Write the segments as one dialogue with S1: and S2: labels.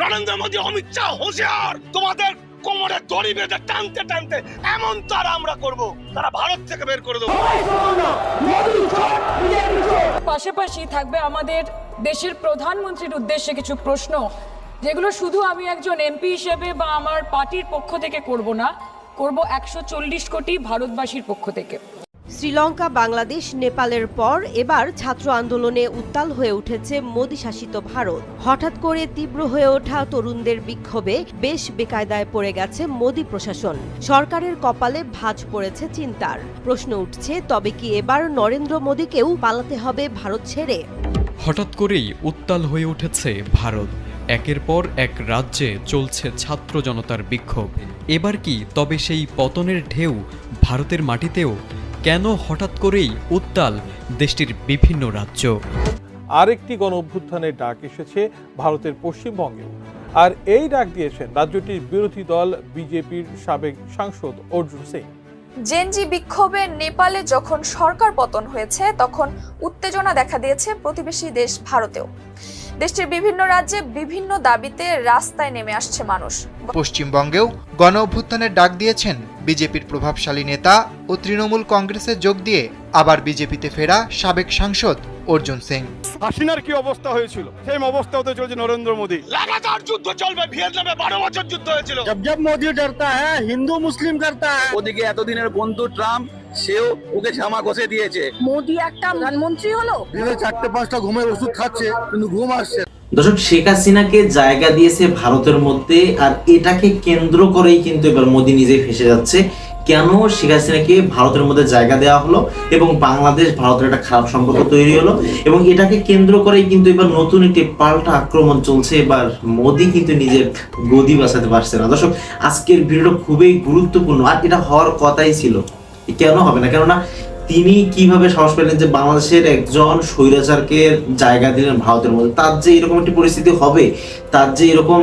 S1: নরেন্দ্র মোদী অমিত শাহ হোশিয়ার। তোমাদের কোমরে দড়ি বেঁধে টানতে টানতে এমন তারা আমরা করব তারা ভারত থেকে বের করে দেবো।
S2: পাশাপাশি থাকবে আমাদের দেশের প্রধানমন্ত্রীর উদ্দেশ্যে কিছু প্রশ্ন যেগুলো শুধু আমি একজন এমপি হিসেবে বা আমার পার্টির পক্ষ থেকে করব না করব একশো চল্লিশ কোটি ভারতবাসীর পক্ষ থেকে।
S3: শ্রীলঙ্কা, বাংলাদেশ, নেপালের পর এবার ছাত্র আন্দোলনে উত্তাল হয়ে উঠেছে মোদী শাসিত ভারত। হঠাৎ করে তীব্র হয়ে ওঠা তরুণদের বিক্ষোভে বেশ বেকায়দায় পড়ে গেছে মোদী প্রশাসন। সরকারের কপালে ভাঁজ পড়েছে চিন্তার। প্রশ্ন উঠছে, তবে কি এবার নরেন্দ্র মোদীকেও পালাতে হবে ভারত ছেড়ে?
S4: হঠাৎ করেই উত্তাল হয়ে উঠেছে ভারত। একের পর এক রাজ্যে চলছে ছাত্র জনতার বিক্ষোভ। এবার কি তবে সেই পতনের ঢেউ ভারতের মাটিতেও কেন হঠাৎ করেই উত্তাল দেশটির বিভিন্ন রাজ্য?
S5: আরেকটি গণ অভ্যুত্থানের ডাক এসেছে ভারতের পশ্চিমবঙ্গে। আর এই ডাক দিয়েছেন রাজ্যটির বিরোধী দল বিজেপির সাবেক সাংসদ অর্জুন সিং।
S6: জেনজি বিক্ষোভে নেপালে যখন সরকার পতন হয়েছে তখন উত্তেজনা দেখা দিয়েছে প্রতিবেশী দেশ ভারতেও। দেশটির বিভিন্ন রাজ্যে বিভিন্ন দাবিতে রাস্তায় নেমে আসছে মানুষ।
S7: পশ্চিমবঙ্গেও গণ অভ্যুত্থানের ডাক দিয়েছেন বিজেপির প্রভাবশালী নেতা ও তৃণমূল কংগ্রেসে যোগ দিয়ে আবার বিজেপিতে ফেরা সাবেক সাংসদ অর্জুন সিং।
S8: হাসিনার কি অবস্থা হয়েছিল? সেম অবস্থা হতে চলছে নরেন্দ্র মোদী।
S1: লাগাতার যুদ্ধ চলবে ভিয়েতনামে বারো বছর যুদ্ধ হয়েছিল।
S9: জব জব মোদী ডরতা হ্যাঁ হিন্দু মুসলিম করতা হ্যাঁ।
S10: ওদিকে এতদিনের বন্ধু ট্রাম্প সেও ওকে জামা ঘষে দিয়েছে।
S2: মোদি একটা প্রধানমন্ত্রী হলো?
S9: দিনে চারটে পাঁচটা ঘুমের ওষুধ খাচ্ছে কিন্তু ঘুম আসছে
S11: দর্শক শেখ হাসিনাকে জায়গা দিয়েছে ভারতের মধ্যে আর এটাকে কেন্দ্র করেই কিন্তু এবার মোদী নিজে ফেসে যাচ্ছে। কেন শেখ হাসিনাকে ভারতের মধ্যে জায়গা দেওয়া হলো এবং বাংলাদেশ ভারতের একটা খারাপ সম্পর্ক তৈরি হলো এবং এটাকে কেন্দ্র করেই কিন্তু এবার নতুন একটি পাল্টা আক্রমণ চলছে এবার মোদী কিন্তু নিজের গদি বাঁচাতে পারছে না। দর্শক আজকের ভিডিওটা খুবই গুরুত্বপূর্ণ আর এটা হওয়ার কথাই ছিল। কেন হবে না? কেননা তিনি কীভাবে সাহস পেলেন যে বাংলাদেশের একজন স্বৈরাচারকে জায়গা দিলেন ভারতের মধ্যে? তার যে এরকম একটি পরিস্থিতি হবে, তার যে এরকম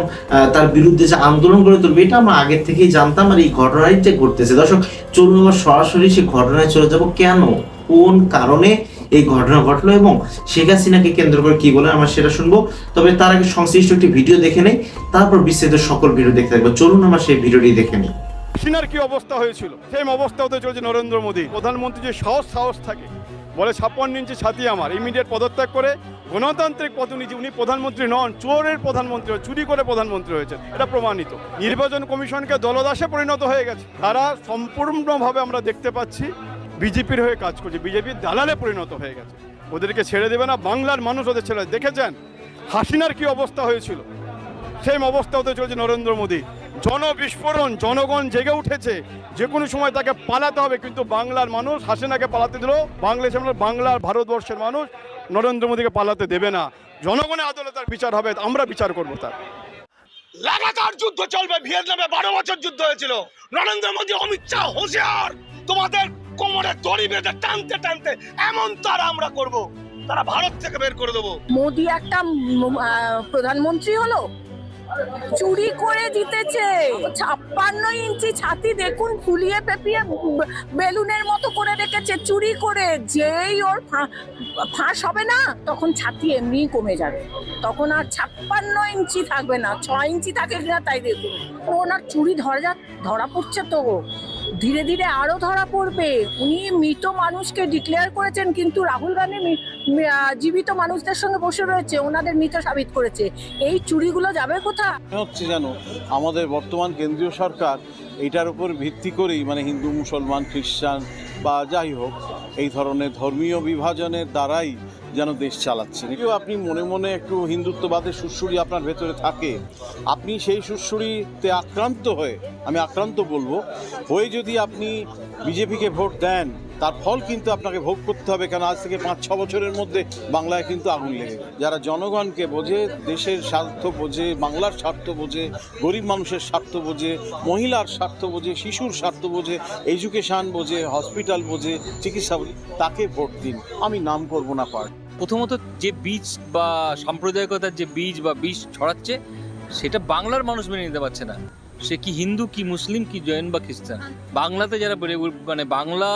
S11: তার বিরুদ্ধে যে আন্দোলন গড়ে তুলবে, এটা আমরা আগে থেকেই জানতাম আর এই ঘটনাই যে ঘটতেছে। দর্শক, চলুন আমরা সরাসরি সেই ঘটনায় চলে যাব। কেন? কোন কারণে এই ঘটনা ঘটলো এবং শেখ হাসিনাকে কেন্দ্র করে কি বলে আমরা সেটা শুনব। তবে তার আগে সংশ্লিষ্ট একটি ভিডিও দেখে নেই, তারপর বিস্তারিত সকল ভিডিও দেখতে থাকব। চলুন আমরা সেই ভিডিওটি দেখে নিই।
S8: হাসিনার কি অবস্থা হয়েছিল? সেম অবস্থা হতে চলছে নরেন্দ্র মোদী। প্রধানমন্ত্রী যে সাহস সাহস থাকে, বলে ছাপ্পান্ন ইঞ্চি ছাতি আমার ইমিডিয়েট পদত্যাগ করে গণতান্ত্রিক প্রতিনিধি উনি প্রধানমন্ত্রী নন, চোরের প্রধানমন্ত্রী, চুরি করে প্রধানমন্ত্রী হয়েছেন, এটা প্রমাণিত। নির্বাচন কমিশনকে দলদাসে পরিণত হয়ে গেছে। তারা সম্পূর্ণভাবে আমরা দেখতে পাচ্ছি, বিজেপির হয়ে কাজ করছে বিজেপির দালালে পরিণত হয়ে গেছে। ওদেরকে ছেড়ে দেবে না, বাংলার মানুষ ওদের ছেড়ে দেখেছেন? হাসিনার কি অবস্থা হয়েছিল? সেম অবস্থা হতে চলছে নরেন্দ্র মোদী। জনবিস্ফোরণ জনগণ জেগে উঠেছে। যে কোনো সময় তাকে পালাতে হবে কিন্তু বাংলার মানুষ হাসিনাকে পালাতে দিল। বাংলাদেশ বাংলার ভারতবর্ষের মানুষ নরেন্দ্র মোদীকে পালাতে দেবে না। জনগণের আদালতে তার বিচার হবে আমরা বিচার করব তার।
S1: লাগাতার যুদ্ধ চলবে ভিয়েতনামে বারো বছর যুদ্ধ হয়েছিল। নরেন্দ্র মোদী অমিত শাহ হোশিয়ার তোমাদের কোমরে দড়ি বেঁধে টানতে টানতে এমন তারা আমরা করব। তারা ভারত থেকে বের করে দেবো।
S2: মোদী একটা প্রধানমন্ত্রী হলো? চুরি করে জিতেছে ছাপ্পান্ন ইঞ্চি ছাতি দেখুন, ফুলিয়ে পেপিয়ে বেলুনের মতো করে রেখেছে, চুরি করে। যেই ওর ফাঁস হবে না, তখন ছাতি এমনি কমে যাবে। তখন আর ছাপ্পান্ন ইঞ্চি থাকবে না ছ ইঞ্চি থাকে কিনা তাই দেখুন। ওনার চুরি ধরা ধরা পড়ছে তো। ধীরে ধীরে আরও ধরা পড়বে। উনি মৃত মানুষকে ডিক্লেয়ার করেছেন, কিন্তু রাহুল গান্ধী জীবিত মানুষদের সঙ্গে বসে রয়েছে, ওনাদের মৃত সাবিত করেছে। এই চুরিগুলো যাবে কোথায়?
S9: হচ্ছে জানো আমাদের বর্তমান কেন্দ্রীয় সরকার এটার উপর ভিত্তি করেই মানে হিন্দু, মুসলমান, খ্রিস্টান বা যাই হোক, এই ধরনের ধর্মীয় বিভাজনের দ্বারাই যেন দেশ চালাচ্ছেন। কেউ আপনি মনে মনে একটু হিন্দুত্ববাদের সুরসুরি আপনার ভেতরে থাকে। আপনি সেই সুরসুরিতে আক্রান্ত হয়ে, আমি আক্রান্ত বলব, হয়ে যদি আপনি বিজেপিকে ভোট দেন তার ফল কিন্তু আপনাকে ভোগ করতে হবে কারণ আজ থেকে পাঁচ, ছ বছরের মধ্যে বাংলায় কিন্তু আগুন লেগে যারা জনগণকে বোঝে, দেশের স্বার্থ বোঝে, বাংলার স্বার্থ বোঝে, গরিব মানুষের স্বার্থ বোঝে, মহিলার স্বার্থ বোঝে, শিশুর স্বার্থ বোঝে এডুকেশান বোঝে হসপিটাল বোঝে, চিকিৎসা বোঝে, তাকে ভোট দিন। আমি নাম করব না পার্ট
S10: প্রথমত যে বীজ বা সাম্প্রদায়িকতার যে বীজ বা বীজ ছড়াচ্ছে, সেটা বাংলার মানুষ মেনে নিতে পারছে না। সে কি হিন্দু, কি মুসলিম, কি জৈন বা খ্রিস্টান? বাংলাতে যারা মানে বাংলা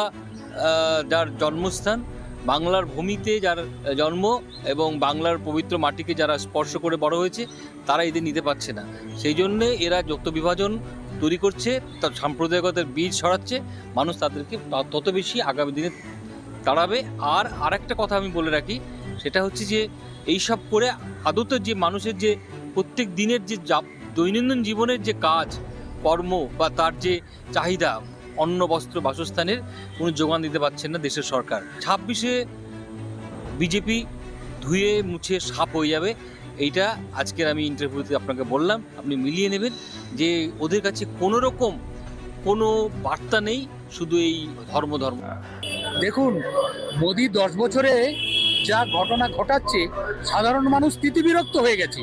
S10: যার জন্মস্থান, বাংলার ভূমিতে যার জন্ম এবং বাংলার পবিত্র মাটিকে যারা স্পর্শ করে বড় হয়েছে, তারা এদের নিতে পারছে না। সেই জন্যে এরা যত বিভাজন তৈরি করছে, তার সাম্প্রদায়িকতার বীজ ছড়াচ্ছে, মানুষ তাদেরকে তত বেশি আগামী দিনে তাড়াবে। আর আরেকটা কথা আমি বলে রাখি, সেটা হচ্ছে যে এইসব করে আদত যে মানুষের যে প্রত্যেক দিনের যা- দৈনন্দিন জীবনের যে কাজ, কর্ম বা তার যে চাহিদা অন্ন বস্ত্র বাসস্থানের কোনো যোগান দিতে পারছেন না দেশের সরকার। ছাব্বিশে বিজেপি ধুয়ে মুছে সাপ হয়ে যাবে, এইটা আজকের আমি ইন্টারভিউতে আপনাকে বললাম। আপনি মিলিয়ে নেবেন যে ওদের কাছে কোনো রকম কোনো বার্তা নেই, শুধু এই ধর্ম ধর্ম
S12: দেখুন, মোদি দশ বছরে যা ঘটনা ঘটাচ্ছে, সাধারণ মানুষ স্থিতিবিরক্ত হয়ে গেছে।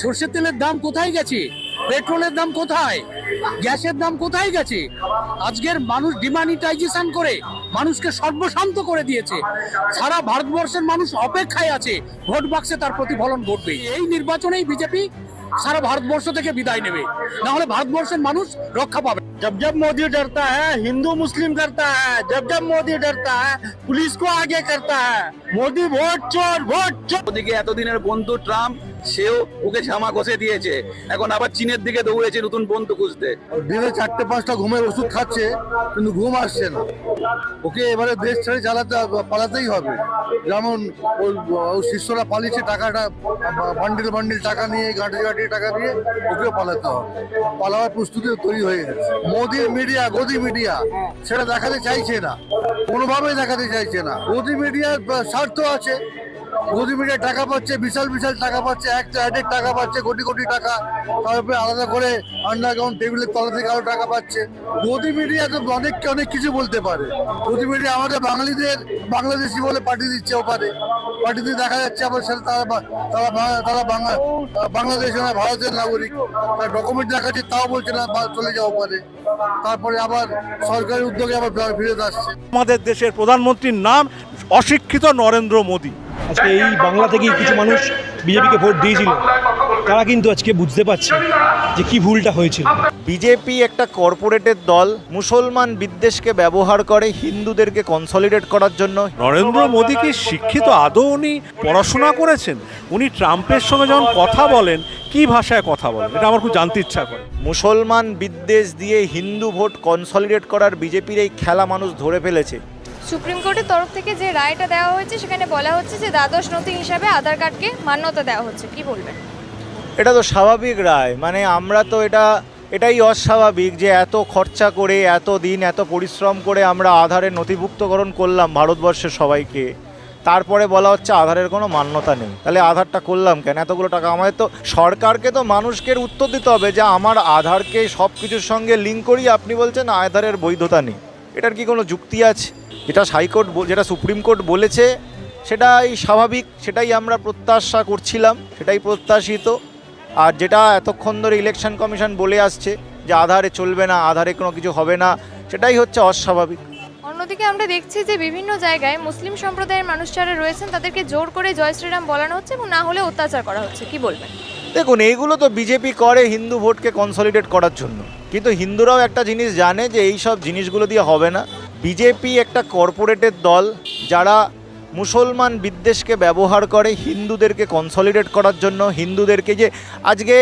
S12: সর্ষের তেলের দাম কোথায় গেছে? পেট্রোলের দাম কোথায়? গ্যাসের দাম কোথায় গেছে? আজকের মানুষ ডিমানিটাইজেশন করে, মানুষকে সর্বশান্ত করে দিয়েছে। সারা ভারতবর্ষের মানুষ অপেক্ষায় আছে, ভোট বাক্সে তার প্রতিফলন ঘটবে এই নির্বাচনেই বিজেপি সারা ভারতবর্ষ থেকে বিদায় নেবে। না হলে ভারতবর্ষের মানুষ রক্ষা পাবে
S8: जब जब मोदी डरता है हिंदू मुस्लिम करता है जब जब मोदी डरता है पुलिस को आगे करता है मोदी वोट चोर वोट चोर
S12: ওদিকে এতদিনের বন্ধু ট্রাম্প সেও ওকে ঝামা ঘষে দিয়েছে। এখন আবার চীনের দিকে দৌড়েছে নতুন বন্ধু খুঁজতে।
S8: দিনে চারটে পাঁচটা ঘুমের ওষুধ খাচ্ছে, কিন্তু ঘুম আসছে না। ওকে এবারে দেশ ছেড়ে চালাতে পালাতেই হবে। যেমন ওই শিষ্যরা পালিয়েছে টাকাটা, বান্ডিল বান্ডিল টাকা নিয়ে, গাঁটি গাঁটি টাকা দিয়ে ওকেও পালাতে হবে। পালাবার প্রস্তুতি তৈরি হয়ে গেছে। মোদির মিডিয়া, গদি মিডিয়া, সেটা দেখাতে চাইছে না। কোনোভাবেই দেখাতে চাইছে না। গদি মিডিয়ার স্বার্থ আছে। মিডিয়া টাকা পাচ্ছে, বিশাল বিশাল টাকা পাচ্ছে একটা অ্যাডের টাকা পাচ্ছে, কোটি কোটি টাকা। তারপরে আলাদা করে আন্ডারগ্রাউন্ড টেবিলের তলা থেকে আরও টাকা পাচ্ছে। গদি মিডিয়া তো অনেক অনেক কিছু বলতে পারে। গদি মিডিয়া আমাদের বাঙালিদের বাংলাদেশি বলে পাঠিয়ে দিচ্ছে ওপারে। দিয়ে দেখা যাচ্ছে আবার সেটা তারা তারা তারা বাংলা বাংলাদেশ না ভারতের নাগরিক। তার ডকুমেন্ট দেখাচ্ছে, তাও বলছে না চলে যাও পারে তারপরে আবার সরকারি উদ্যোগে আবার ফিরে আসছে।
S5: আমাদের দেশের প্রধানমন্ত্রীর নাম অশিক্ষিত নরেন্দ্র মোদী।
S13: আজকে এই বাংলা থেকেই কিছু মানুষ বিজেপিকে ভোট দিয়েছিল। তারা কিন্তু আজকে বুঝতে পারছে যে কি ভুলটা হয়েছিল।
S14: বিজেপি একটা কর্পোরেটের দল মুসলমান বিদ্বেষকে ব্যবহার করে হিন্দুদেরকে কনসলিডেট করার জন্য।
S5: নরেন্দ্র মোদী কি শিক্ষিত আদৌ উনি পড়াশোনা করেছেন? উনি ট্রাম্পের সঙ্গে যখন কথা বলেন কি ভাষায় কথা বলেন? এটা আমার খুব জানতে ইচ্ছা করে।
S14: মুসলমান বিদ্বেষ দিয়ে হিন্দু ভোট কনসলিডেট করার বিজেপির এই খেলা মানুষ ধরে ফেলেছে।
S6: সুপ্রিম কোর্টের তরফ থেকে যে রায়টা দেওয়া হয়েছে, সেখানে বলা হচ্ছে যে দ্বাদশ নথি হিসাবে আধার কার্ডকে মান্যতা দেওয়া হচ্ছে। কি বলবেন?
S14: এটা তো স্বাভাবিক রায়। মানে আমরা তো এটা, এটাই অস্বাভাবিক যে এত খরচা করে, এত দিন, এত পরিশ্রম করে আমরা আধারের নথিভুক্তকরণ করলাম ভারতবর্ষের সবাইকে। তারপরে বলা হচ্ছে আধারের কোনো মান্যতা নেই। তাহলে আধারটা করলাম কেন? এতগুলো টাকা আমাদের তো, সরকারকে তো মানুষকে উত্তর দিতে হবে যে আমার আধারকে সব কিছুর সঙ্গে লিঙ্ক করি। আপনি বলছেন আধারের বৈধতা নেই। এটার কি কোনো যুক্তি আছে? যেটা হাইকোর্ট যেটা সুপ্রিম কোর্ট বলেছে সেটাই স্বাভাবিক সেটাই আমরা প্রত্যাশা করছিলাম সেটাই প্রত্যাশিত। আর যেটা এতক্ষণ ধরে ইলেকশন কমিশন বলে আসছে যে আধারে চলবে না আধারে কোনো কিছু হবে না সেটাই হচ্ছে অস্বাভাবিক।
S6: অন্যদিকে আমরা দেখছি যে বিভিন্ন জায়গায় মুসলিম সম্প্রদায়ের মানুষ যারা রয়েছেন তাদেরকে জোর করে জয় শ্রীরাম বলানো হচ্ছে এবং না হলে অত্যাচার করা হচ্ছে। কি বলবেন?
S14: দেখুন এইগুলো তো বিজেপি করে হিন্দু ভোটকে কনসলিডেট করার জন্য। কিন্তু হিন্দুরাও একটা জিনিস জানে যে এই সব জিনিসগুলো দিয়ে হবে না। বিজেপি একটা কর্পোরেটের দল যারা মুসলমান বিদ্বেষকে ব্যবহার করে, হিন্দুদেরকে কনসলিডেট করার জন্য, হিন্দুদেরকে যে আজকে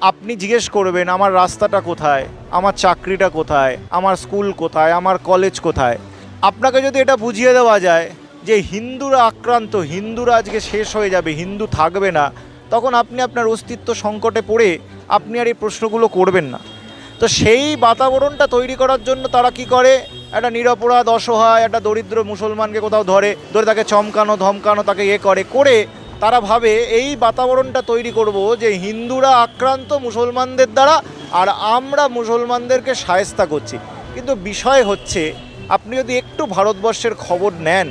S14: আপনি জিজ্ঞেস করবেন, আমার রাস্তাটা কোথায়? আমার চাকরিটা কোথায়? আমার স্কুল কোথায়? আমার কলেজ কোথায়? আপনাকে যদি এটা বুঝিয়ে দেওয়া যায় যে হিন্দুরা আক্রান্ত, হিন্দুরা আজকে শেষ হয়ে যাবে, হিন্দু থাকবে না, তখন আপনি আপনার অস্তিত্ব সংকটে পড়ে আপনি আর এই প্রশ্নগুলো করবেন না। তো সেই বাতাবরণটা তৈরি করার জন্য তারা কি করে? একটা নিরপরাধ, অসহায়, একটা দরিদ্র মুসলমানকে কোথাও ধরে ধরে তাকে চমকানো, ধমকানো, তাকে ইয়ে করে করে তারা ভাবে এই বাতাবরণটা তৈরি করব যে হিন্দুরা আক্রান্ত মুসলমানদের দ্বারা আর আমরা মুসলমানদেরকে সায়স্তা করছি। কিন্তু বিষয় হচ্ছে, আপনি যদি একটু ভারতবর্ষের খবর নেন,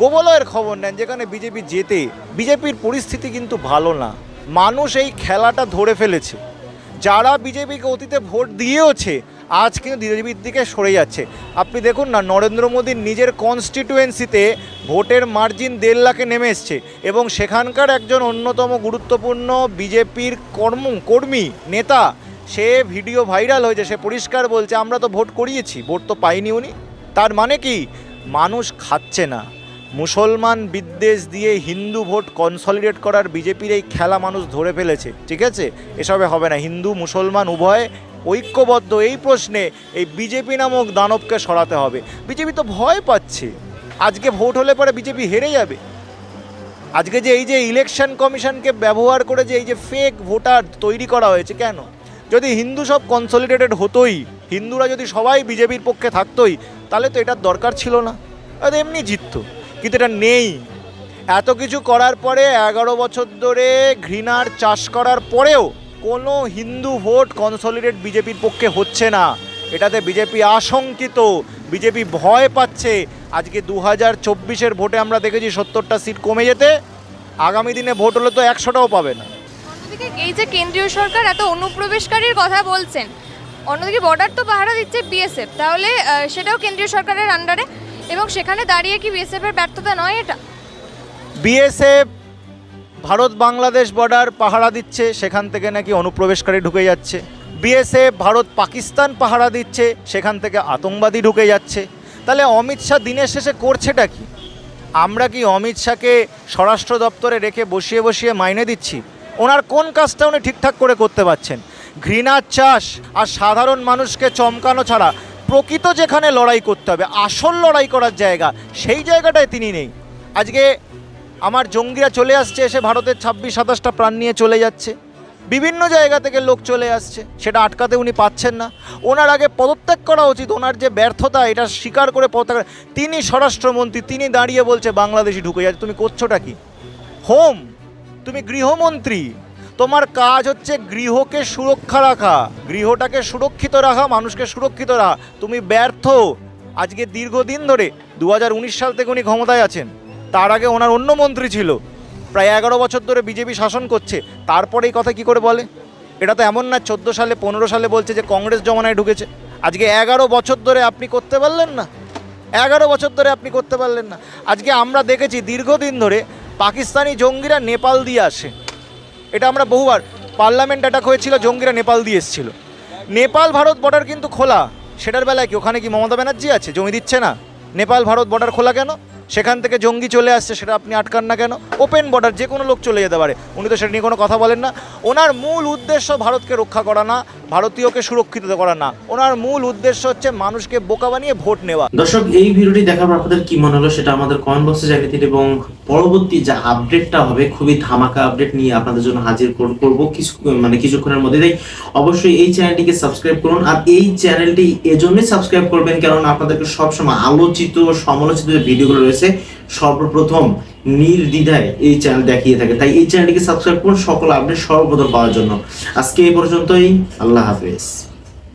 S14: গোবলয়ের খবর নেন, যেখানে বিজেপি জেতে, বিজেপির পরিস্থিতি কিন্তু ভালো না। মানুষ এই খেলাটা ধরে ফেলেছে। যারা বিজেপিকে অতীতে ভোট দিয়েওছে, আজ কিন্তু বিজেপির দিকে সরে যাচ্ছে। আপনি দেখুন না, নরেন্দ্র মোদীর নিজের কনস্টিটুয়েন্সিতে ভোটের মার্জিন দেড় লাখে নেমে এসছে এবং সেখানকার একজন অন্যতম গুরুত্বপূর্ণ বিজেপির কর্ম, কর্মী, নেতা, সে ভিডিও ভাইরাল হয়েছে, সে পরিষ্কার বলছে, আমরা তো ভোট করিয়েছি, ভোট তো পাইনি উনি। তার মানে কি? মানুষ খাচ্ছে না। মুসলমান বিদ্বেষ দিয়ে হিন্দু ভোট কনসলিডেট করার বিজেপির এই খেলা মানুষ ধরে ফেলেছে, ঠিক আছে? এসবে হবে না, হিন্দু, মুসলমান, উভয় ঐক্যবদ্ধ, এই প্রশ্নে এই বিজেপি নামক দানবকে সরাতে হবে। বিজেপি তো ভয় পাচ্ছে। আজকে ভোট হলে পরে বিজেপি হেরে যাবে। আজকে যে এই যে ইলেকশন কমিশনকে ব্যবহার করে যে এই যে ফেক ভোটার তৈরি করা হয়েছে, কেন? যদি হিন্দু সব কনসলিডেটেড হতোই, হিন্দুরা যদি সবাই বিজেপির পক্ষে থাকতোই, তাহলে তো এটার দরকার ছিল না। এমনি জিততো। কিন্তু এটা নেই। এত কিছু করার পরে এগারো বছর ধরে ঘৃণার চাষ করার পরেও কোনো হিন্দু ভোট কনসলিডেট বিজেপির পক্ষে হচ্ছে না। এটাতে বিজেপি আশঙ্কিত, বিজেপি ভয় পাচ্ছে। আজকে দু হাজার চব্বিশের ভোটে আমরা দেখেছি সত্তরটা সিট কমে যেতে, আগামী দিনে ভোট হলে তো একশোটাও পাবে না।
S6: এই যে কেন্দ্রীয় সরকার এত অনুপ্রবেশকারীর কথা বলছেন, অন্যদিকে বর্ডার তো পাহারা দিচ্ছে বিএসএফ তাহলে সেটাও কেন্দ্রীয় সরকারের আন্ডারে এবং সেখানে দাঁড়িয়ে কি বিএসএফ এর ব্যর্থতা নয় এটা?
S14: বিএসএফ ভারত বাংলাদেশ বর্ডার পাহারা দিচ্ছে, সেখান থেকে নাকি অনুপ্রবেশকারী ঢুকে যাচ্ছে। বিএসএফ ভারত পাকিস্তান পাহারা দিচ্ছে, সেখান থেকে আতঙ্কবাদী ঢুকে যাচ্ছে। তাহলে অমিত শাহ দিনের শেষে করছেটা কি? আমরা কি অমিত শাহকে স্বরাষ্ট্র দপ্তরে রেখে বসিয়ে বসিয়ে মাইনে দিচ্ছি? ওনার কোন কাজটা উনি ঠিকঠাক করে করতে পারছেন? ঘৃণার চাষ আর সাধারণ মানুষকে চমকানো ছাড়া প্রকৃত যেখানে লড়াই করতে হবে, আসল লড়াই করার জায়গা, সেই জায়গাটায় তিনি নেই। আজকে আমার জঙ্গিরা চলে আসছে, এসে ভারতের ছাব্বিশ, সাতাশটা প্রাণ নিয়ে চলে যাচ্ছে। বিভিন্ন জায়গা থেকে লোক চলে আসছে, সেটা আটকাতে উনি পাচ্ছেন না। ওনার আগে পদত্যাগ করা উচিত, ওনার যে ব্যর্থতা, এটা স্বীকার করে পদত্যাগ তিনি স্বরাষ্ট্রমন্ত্রী, তিনি দাঁড়িয়ে বলছে বাংলাদেশি ঢুকে যাচ্ছে। তুমি করছোটা কি? হোম, তুমি গৃহমন্ত্রী। তোমার কাজ হচ্ছে গৃহকে সুরক্ষা রাখা। গৃহটাকে সুরক্ষিত রাখা, মানুষকে সুরক্ষিত রাখা। তুমি ব্যর্থ। আজকে দীর্ঘদিন ধরে দু হাজার উনিশ সাল থেকে উনি ক্ষমতায় আছেন। তার আগে ওনার অন্য মন্ত্রী ছিল। প্রায় এগারো বছর ধরে বিজেপি শাসন করছে। তারপরে এই কথা কি করে বলে? এটা তো এমন না, চোদ্দ সালে, পনেরো সালে বলছে যে কংগ্রেস জমানায় ঢুকেছে। আজকে এগারো বছর ধরে আপনি করতে পারলেন না। এগারো বছর ধরে আপনি করতে পারলেন না। আজকে আমরা দেখেছি দীর্ঘদিন ধরে পাকিস্তানি জঙ্গিরা নেপাল দিয়ে আসে। এটা আমরা বহুবার। পার্লামেন্ট অ্যাটাক হয়েছিল, জঙ্গিরা নেপাল দিয়ে এসেছিল। নেপাল ভারত বর্ডার কিন্তু খোলা। সেটার বেলায় কি ওখানে কি মমতা ব্যানার্জি আছে? জমি দিচ্ছে না? নেপাল ভারত বর্ডার খোলা কেন? সেখান থেকে জঙ্গি চলে আসছে, সেটা আপনি আটকান না কেন? ওপেন বর্ডার যে কোনো লোক চলে যেতে পারে। উনি তো সেটা নিয়ে কোনো কথা বলেন না। ওনার মূল উদ্দেশ্য ভারতকে রক্ষা করা না, ভারতীয়কে সুরক্ষিত করা না। ওনার মূল উদ্দেশ্য হচ্ছে মানুষকে বোকা বানিয়ে ভোট নেওয়া।
S11: দর্শক, এই ভিডিওটি দেখার পর আপনাদের কি মনে হলো সেটা আমাদের কমেন্ট বক্সে জানিয়ে দিন এবং পরবর্তী যা আপডেটটা হবে, খুবই ধামাকা আপডেট নিয়ে আপনাদের জন্য হাজির কর- করব কিছু মানে কিছুক্ষণের মধ্যে। তাই অবশ্যই এই চ্যানেলটিকে সাবস্ক্রাইব করুন আর এই চ্যানেলটি এজন্যই সাবস্ক্রাইব করবেন কারণ আপনাদেরকে সবসময় আলোচিত সমালোচিত ভিডিওগুলো রয়েছে সর্বপ্রথম নির্দ্বিধায় এই চ্যানেল দেখিয়ে থাকে। তাই এই চ্যানেলটিকে সাবস্ক্রাইব করুন, সকল আপডেট সর্বপ্রথম পাওয়ার জন্য। আজকে এই পর্যন্তই, আল্লাহ হাফেজ।